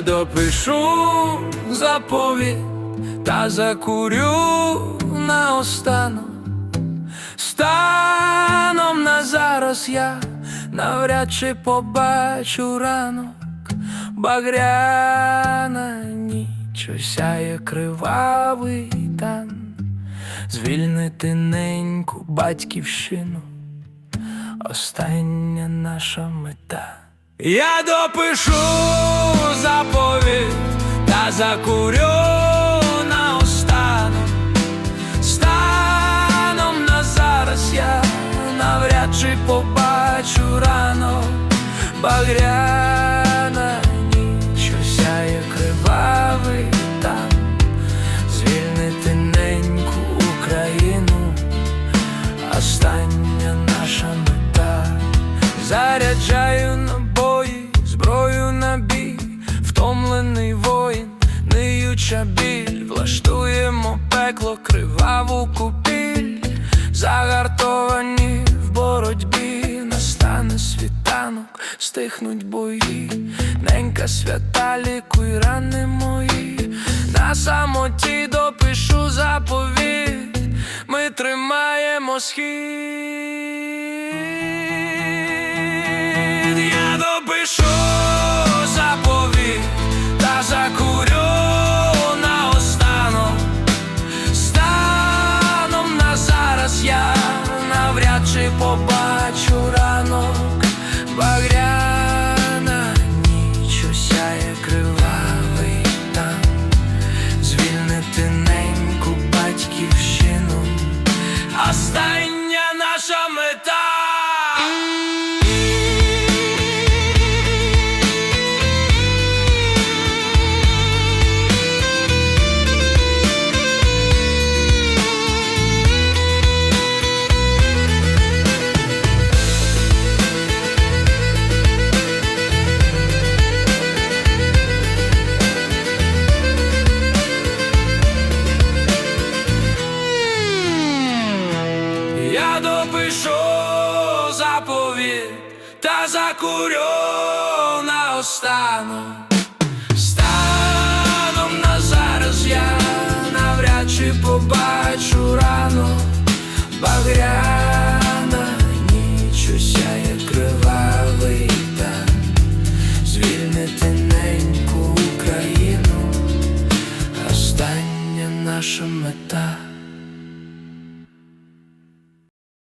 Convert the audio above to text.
допишу заповідь та закурю наостанок. Станом на зараз я навряд чи побачу ранок, багряна ніч осяє кривавий тан, звільнити неньку батьківщину, остання наша мета. Я допишу та закурю наостанок. Станом на зараз я навряд чи побачу ранок Багряна ніч осяє кривавий там Звільнити неньку Україну. Остання наша мета. Заряджаю набої, зброю на бій. Втомлений воїн, ниюча біль Влаштуємо пекло, криваву купіль. Загартовані в боротьбі Настане світанок, стихнуть бої. Ненька свята, лікуй рани мої. На самоті допишу заповідь. Ми тримаємо схід чи побачу ранок Багряна Я допишу заповідь та закурю наостанок. Станом на зараз я навряд чи побачу рано Багряна ніч осяє кривавий Звільнити неньку Україну. Остання наша мета